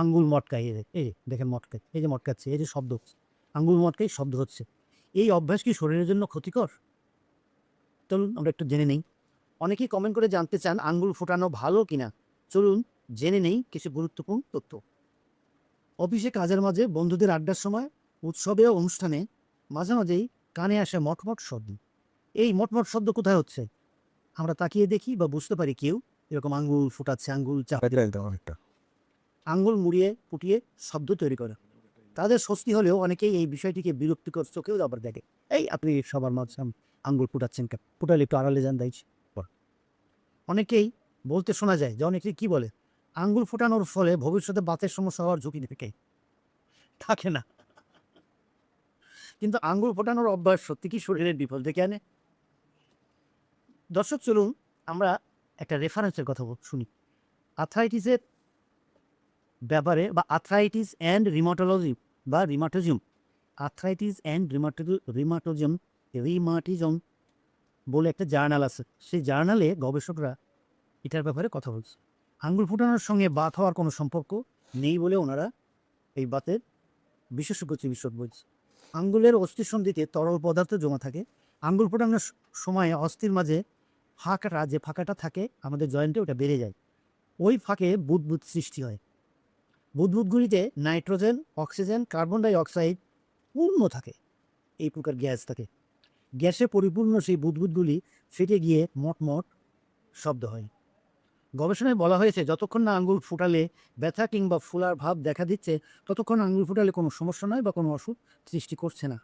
আঙ্গুল মটকাই এই দেখেন মটকাই এই যে মটকাচ্ছে, এই যে শব্দ হচ্ছে, আঙ্গুল মটকাই শব্দ হচ্ছে। এই অভ্যাস কি শরীরের জন্য ক্ষতিকর? চলুন আমরা একটু জেনে নেই। অনেকেই কমেন্ট করে জানতে চান আঙ্গুল ফোটানো ভালো কিনা। চলুন জেনে নেই কিছু গুরুত্বপূর্ণ তথ্য। অফিসে কাজের মাঝে বন্ধুদের আড্ডার সময়, উৎসবে ও অনুষ্ঠানে মাঝে মাঝেই কানে আসে মটমট শব্দ। এই মটমট শব্দ কোথায় হচ্ছে? আমরা তাকিয়ে দেখি বা বুঝতে পারি কেউ। এরকম আঙ্গুল ফুটাচ্ছে, আঙ্গুল চাপ আঙ্গুল মুড়িয়ে ফুটিয়ে শব্দ তৈরি করে। তাদের স্বস্তি হলেও অনেকেই এই বিষয়টিকে বিরক্তিকর চোখেও আবার দেখে। এই আপনি সবার মাঝে আঙ্গুল ফুটাচ্ছেন কেন? ফুটালে একটু আড়ালে যান দাইছি অনেকেই বলতে শোনা যায় যে অনেকেই কি বলে? আঙ্গুল ফোটানোর ফলে ভবিষ্যতে বাতের সমস্যা হওয়ার ঝুঁকি থাকে। থাকে না। কিন্তু আঙ্গুল ফোটানোর অভ্যাস সত্যি কি শরীরের বিফল ডেকে আনে? দর্শক, চলুন আমরা একটা রেফারেন্সের কথা শুনি। আর্থ্রাইটিসের ব্যাপারে বা আর্থ্রাইটিস অ্যান্ড রিমাটোলজি বা রিমাটোজিম আর্থ্রাইটিস অ্যান্ড রিমাটো রিমাটোজম রিমাটিজম বলে একটা জার্নাল আছে। সেই জার্নালে গবেষকরা এটার ব্যাপারে কথা বলছে। আঙ্গুল ফুটানোর সঙ্গে বাত হওয়ার কোনো সম্পর্ক নেই বলে ওনারা এই বাতের বিশেষজ্ঞ চিকিৎসক বলছে। আঙ্গুলের অস্থিসন্ধিতে তরল পদার্থ জমা থাকে। আঙ্গুল ফোটানোর সময় অস্থির মাঝে ফাঁকাটা যে ফাঁকাটা থাকে আমাদের জয়েন্টে ওটা বেড়ে যায়। ওই ফাঁকে বুদবুদ সৃষ্টি হয়। বুদবুদগুলিতে nitrogen, oxygen, carbon dioxide পূর্ণ থাকে। এই প্রকার গ্যাস থাকে। গ্যাসে পরিপূর্ণ সেই বুদবুদগুলি ফেটে গিয়ে মটমট শব্দ হয়। গবেষণায় বলা হয়েছে, যতক্ষণ না আঙ্গুল ফুটালে ব্যথা কিংবা ফুলার ভাব দেখা দিচ্ছে, ততক্ষণ আঙ্গুল ফুটালে কোনো সমস্যা নয় বা কোনো অসুখ সৃষ্টি করছে না।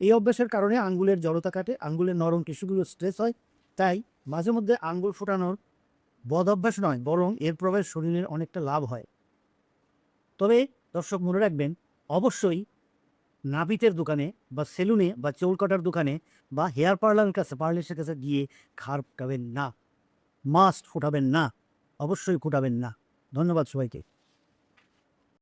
এই অভ্যাসের কারণে আঙ্গুলের জড়তা কাটে, আঙ্গুলের নরম টিস্যুগুলো স্ট্রেস হয়। তাই মাঝে মধ্যে আঙ্গুল ফোটানোর বদ অভ্যাস নয়, বরং এর প্রভাবে শরীরের অনেকটা লাভ হয়। তবে দর্শক মনে রাখবেন, অবশ্যই নাপিতের দোকানে বা সেলুনে বা চোল কাটার দোকানে বা হেয়ার পার্লারের কাছে পার্লারের কাছে গিয়ে খার ফুটাবেন না মাস্ট ফুটাবেন না, অবশ্যই ফুটাবেন না। ধন্যবাদ সবাইকে।